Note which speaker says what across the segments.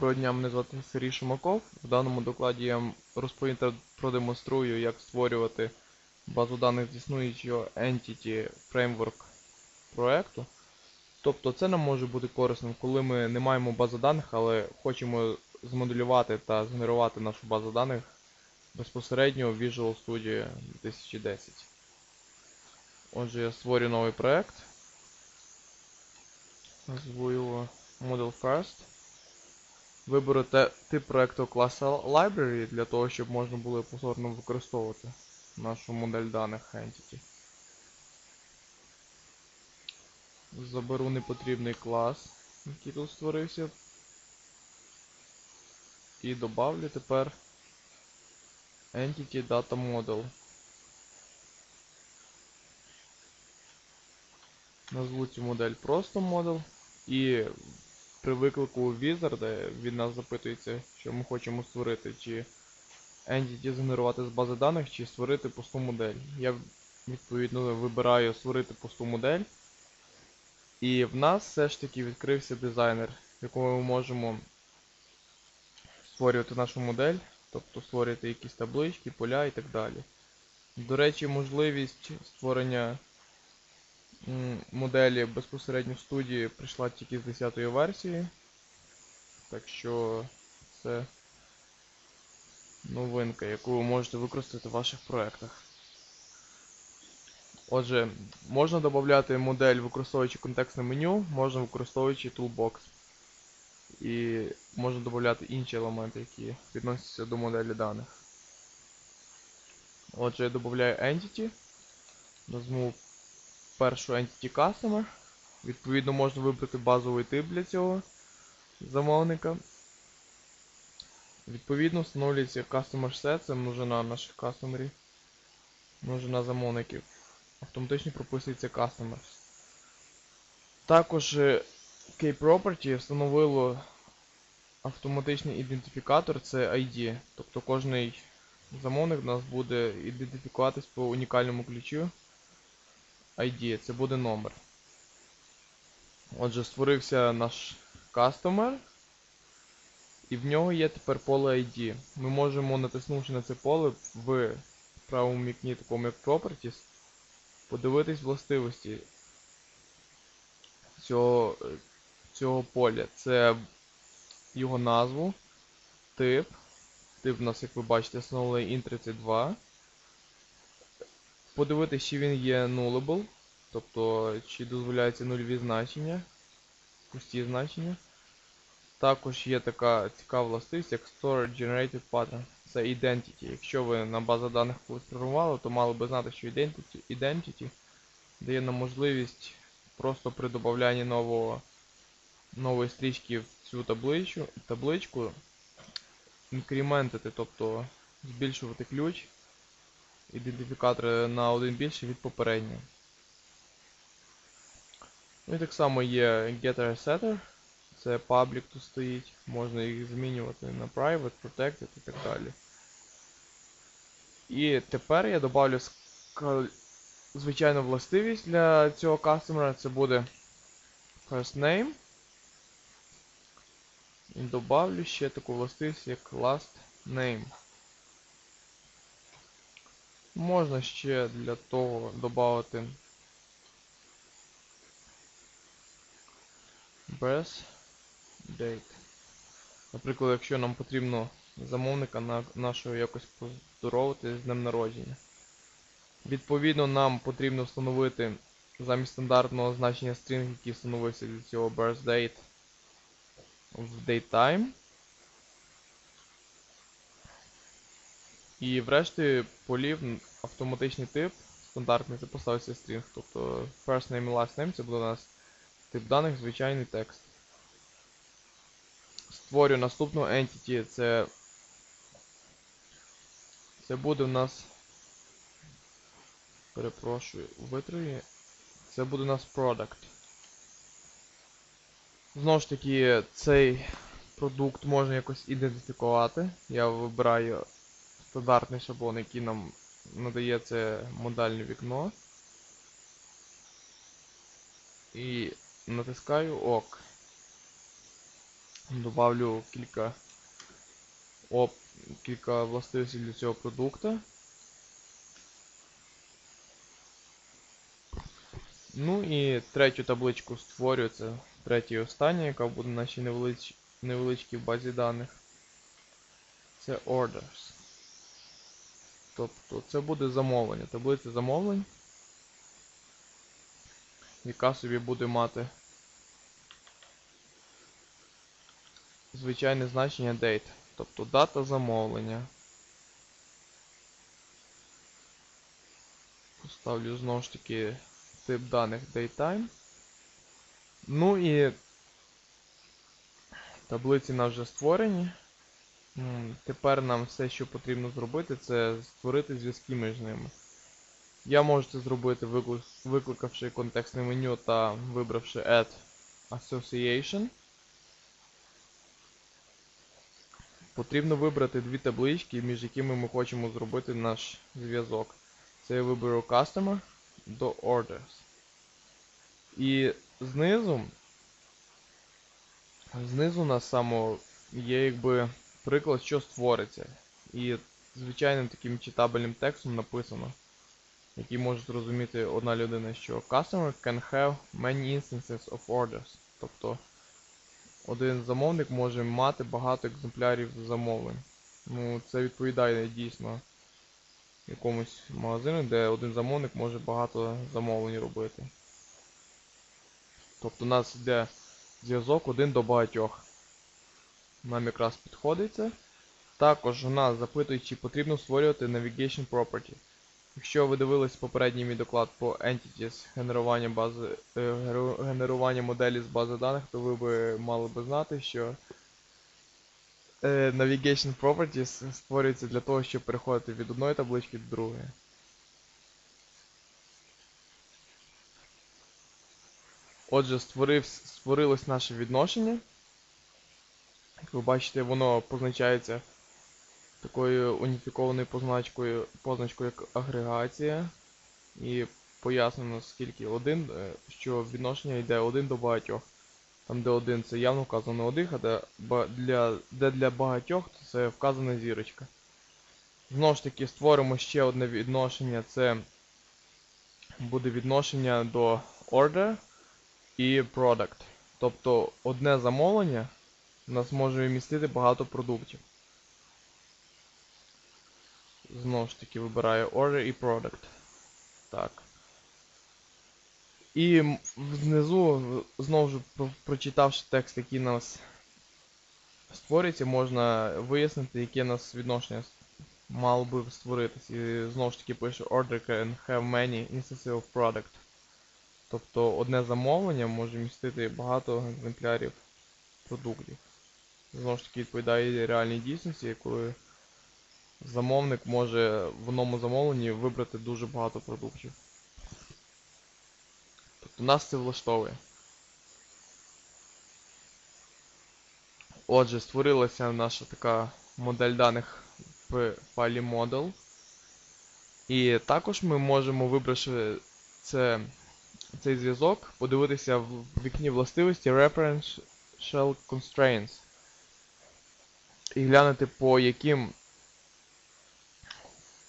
Speaker 1: Доброго дня, мене звати Сергій Шумаков. В даному докладі я вам розповім та продемонструю, як створювати базу даних з існуючого Entity Framework проекту. Тобто це нам може бути корисним, коли ми не маємо бази даних, але хочемо змоделювати та згенерувати нашу базу даних безпосередньо в Visual Studio 2010. Отже, я створю новий проект. Назву його Model First. Виберу те- тип проекту класу Library для того, щоб можна було повторно використовувати нашу модель даних Entity. Заберу непотрібний клас, який тут створився. І добавлю тепер Entity Data Model. Назву цю модель просто Model. І при виклику Wizard від нас запитується, що ми хочемо створити, чи Entity згенерувати з бази даних, чи створити пусту модель. Я відповідно вибираю створити пусту модель. І в нас все ж таки відкрився дизайнер, в якому ми можемо створювати нашу модель, тобто створювати якісь таблички, поля і так далі. До речі, можливість створення моделі безпосередньо в студії прийшла тільки з 10 версії. Так що це новинка, яку ви можете використати в ваших проєктах. Отже, можна додати модель, використовуючи контекстне меню, можна використовуючи Toolbox. І можна додати інші елементи, які відносяться до моделі даних. Отже, я додаю Entity. Назву першу Entity Customer. Відповідно, можна вибрати базовий тип для цього замовника. Відповідно, встановлюється Customer Set, це множина наших кастомерів, множина замовників. Автоматично прописується Customers. Також е, K-Property встановило автоматичний ідентифікатор, це ID. Тобто кожний замовник у нас буде ідентифікуватись по унікальному ключу. ID, це буде номер. Отже, створився наш кастомер. І в нього є тепер поле ID. Ми можемо, натиснувши на це поле в правому вікні, такому як Properties, подивитись властивості цього, цього поля. Це його назву, тип. Тип у нас, як ви бачите, встановлений int32. Подивитись, чи він є nullable, тобто чи дозволяються нульові значення, пусті значення. Також є така цікава властивість, як Store Generated Pattern. Це Identity. Якщо ви на базу даних колись програмували, то мали би знати, що Identity, Identity дає нам можливість просто при додаванні нового, нової стрічки в цю табличку, табличку інкрементити, тобто збільшувати ключ ідентифікатор на один більше від попереднього. Ну і так само є getter setter. Це public тут стоїть, можна їх змінювати на private, protected і так далі. І тепер я добавлю звичайну властивість для цього кастомера, це буде first name. І добавлю ще таку властивість, як last name. Можна ще для того додати birth date. Наприклад, якщо нам потрібно замовника на нашого якось поздоровити з днем народження. Відповідно, нам потрібно встановити замість стандартного значення string, який встановився для цього birth date в datetime. І врешті полів автоматичний тип стандартний це поставиться string. Тобто first name і last name це буде у нас тип даних, звичайний текст. Створю наступну entity, це. Це буде у нас. Перепрошую, витрої. Це буде у нас product. Знову ж таки, цей продукт можна якось ідентифікувати. Я вибираю стандартний шаблон, який нам надає це модальне вікно. І натискаю ОК. Добавлю кілька оп, кілька властивостей для цього продукту. Ну і третю табличку створюю, це третя і остання, яка буде в нашій невелич... невеличкій базі даних. Це orders. Тобто це буде замовлення, таблиця замовлень, яка собі буде мати звичайне значення date, тобто дата замовлення. Поставлю знову ж таки тип даних datetime. Ну і таблиці нам вже створені. Тепер нам все, що потрібно зробити, це створити зв'язки між ними. Я можу це зробити, викликавши контекстне меню та вибравши Add Association. Потрібно вибрати дві таблички, між якими ми хочемо зробити наш зв'язок. Це я виберу Customer до Orders. І знизу, знизу у нас само є якби приклад, що створиться. І звичайним таким читабельним текстом написано, який може зрозуміти одна людина, що Customer can have many instances of orders. Тобто один замовник може мати багато екземплярів замовлень. Ну, це відповідає дійсно якомусь магазину, де один замовник може багато замовлень робити. Тобто у нас йде зв'язок один до багатьох. Нам якраз підходить це. Також у нас запитують, чи потрібно створювати Navigation Property. Якщо ви дивились попередній мій доклад по Entities, генерування бази, е, генерування моделі з бази даних, то ви би мали би знати, що е, Navigation Properties створюється для того, щоб переходити від одної таблички до другої. Отже, створив, створилось наше відношення. Як ви бачите, воно позначається такою уніфікованою позначкою, позначкою як агрегація. І пояснено скільки один, е, що відношення йде один до багатьох. Там, де один це явно вказано один, а де, для, де для багатьох то це вказана зірочка. Знову ж таки, створимо ще одне відношення, це буде відношення до order і product. Тобто одне замовлення у нас може вмістити багато продуктів. Знову ж таки вибираю order і product. Так. І внизу, знову ж прочитавши текст, який у нас створюється, можна вияснити, яке у нас відношення мало би створитись. І знову ж таки пише order can have many instances of product. Тобто одне замовлення може містити багато екземплярів продуктів. Знову ж таки відповідає реальній дійсності, коли замовник може в одному замовленні вибрати дуже багато продуктів. Тобто нас це влаштовує. Отже, створилася наша така модель даних в файлі model. І також ми можемо, вибравши це, цей зв'язок, подивитися в вікні властивості Referential Constraints. І глянути по яким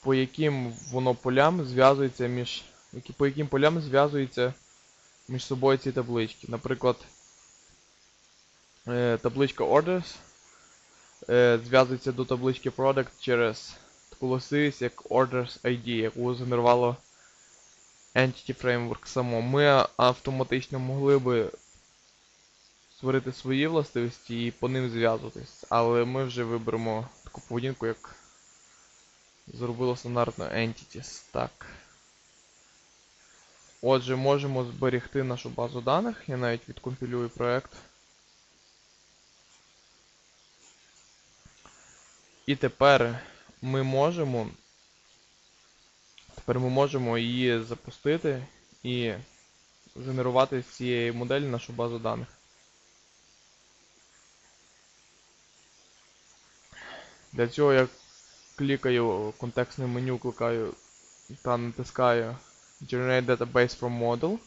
Speaker 1: по яким воно полям зв'язується між. Які, по яким полям зв'язуються між собою ці таблички. Наприклад, е, табличка Orders е, зв'язується до таблички Product через таку властивість, як Orders ID, яку згенерувало Entity Framework само. Ми автоматично могли би створити свої властивості і по ним зв'язуватись, але ми вже виберемо таку поведінку, як зробило стандартно Entities. Так. Отже, можемо зберегти нашу базу даних. Я навіть відкомпілюю проект. І тепер ми можемо. Тепер ми можемо її запустити і згенерувати з цієї моделі нашу базу даних. Для цього я клікаю контекстне меню, кликаю та натискаю Generate Database from Model.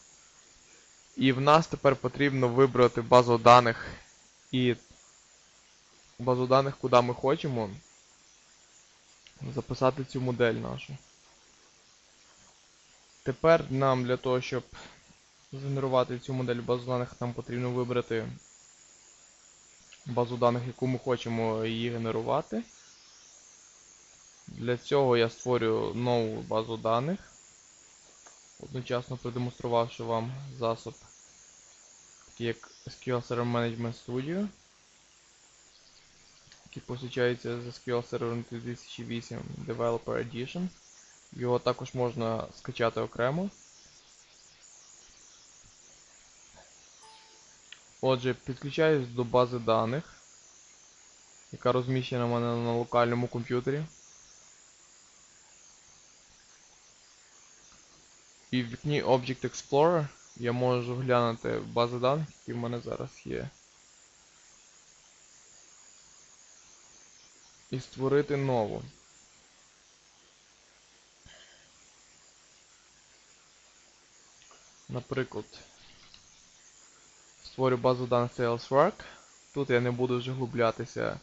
Speaker 1: І в нас тепер потрібно вибрати базу даних і базу даних, куди ми хочемо записати цю модель нашу. Тепер нам для того, щоб згенерувати цю модель базу даних, нам потрібно вибрати базу даних, яку ми хочемо її генерувати. Для цього я створюю нову базу даних, одночасно продемонструвавши вам засоб, такий як SQL Server Management Studio, який посвячається з SQL Server 2008 Developer Edition. Його також можна скачати окремо. Отже, підключаюсь до бази даних, яка розміщена в мене на локальному комп'ютері. І в вікні Object Explorer я можу глянути бази даних, які в мене зараз є. І створити нову. Наприклад, створю базу даних SalesWork. Тут я не буду вже глублятися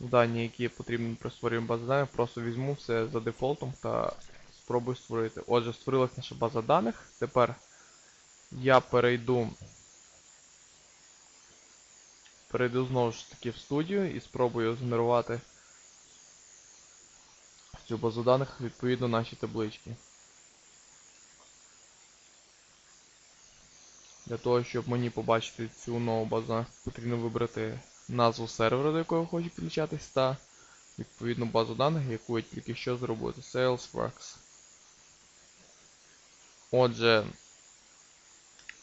Speaker 1: в дані, які потрібні при створенні бази даних, просто візьму все за дефолтом та спробую створити. Отже, створилась наша база даних. Тепер я перейду перейду знову ж таки в студію і спробую згенерувати цю базу даних відповідно наші таблички. Для того, щоб мені побачити цю нову базу потрібно вибрати назву сервера, до якого хочу підключатись, та відповідну базу даних, яку я тільки що зробив. SalesWorks. Отже,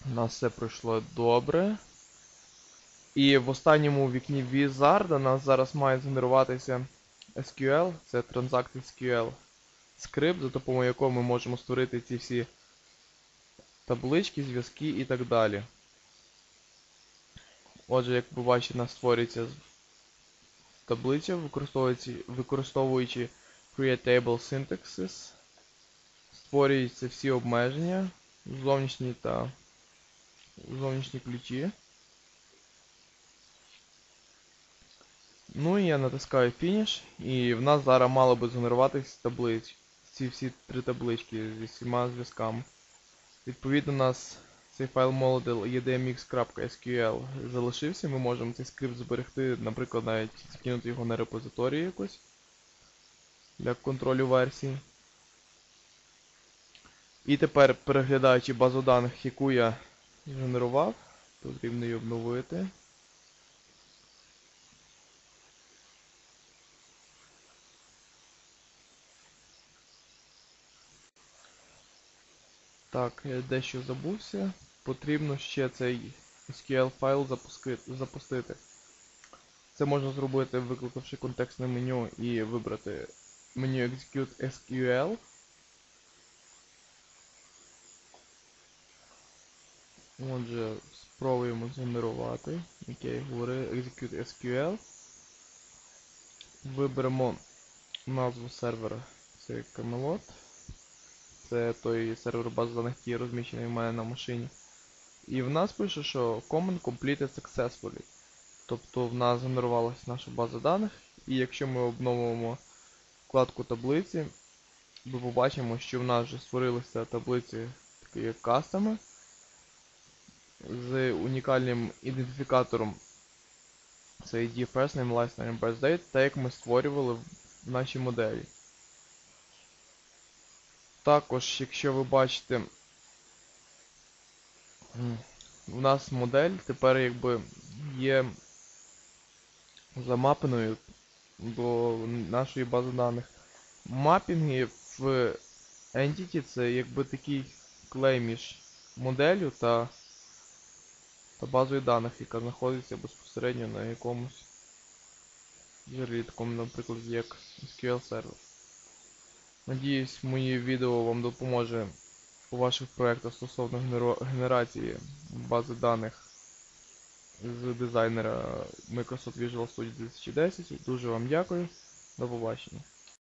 Speaker 1: у нас все пройшло добре. І в останньому вікні Wizard у нас зараз має згенеруватися SQL, це Transact SQL скрипт, за допомогою якого ми можемо створити ці всі таблички, зв'язки і так далі. Отже, як ви бачите, у нас створюється таблиця, використовуючи, використовуючи CreateTable Syntaxes. Створюються всі обмеження, зовнішні та зовнішні ключі. Ну і я натискаю Finish, і в нас зараз мало би згенеруватись таблиць. Ці всі три таблички зі всіма зв'язками. Відповідно, у нас цей файл model edmx.sql залишився. Ми можемо цей скрипт зберегти, наприклад, навіть закинути його на репозиторію якось для контролю версій. І тепер, переглядаючи базу даних, яку я генерував, потрібно її обновити. Так, я дещо забувся. Потрібно ще цей SQL файл запустити. Це можна зробити, викликавши контекстне меню і вибрати меню Execute SQL. Отже, спробуємо згенерувати. І говорив, Execute SQL. Виберемо назву сервера. Це Camelot. Це той сервер бази даних, який розміщений в мене на машині. І в нас пише, що Command Completed Successfully. Тобто в нас генерувалася наша база даних. І якщо ми обновимо вкладку таблиці, ми побачимо, що в нас вже створилися таблиці такі як кастами з унікальним ідентифікатором це ID First Name, Last Name, Birth так як ми створювали в нашій моделі. Також, якщо ви бачите, у нас модель тепер якби є замапеною до нашої бази даних. Мапінги в Entity це якби такий клей між моделлю та та базою даних, яка знаходиться безпосередньо на якомусь джерелі, такому, наприклад, як SQL сервер. Надіюсь, моє відео вам допоможе у ваших проєктах стосовно генерації бази даних з дизайнера Microsoft Visual Studio 2010. Дуже вам дякую. До побачення.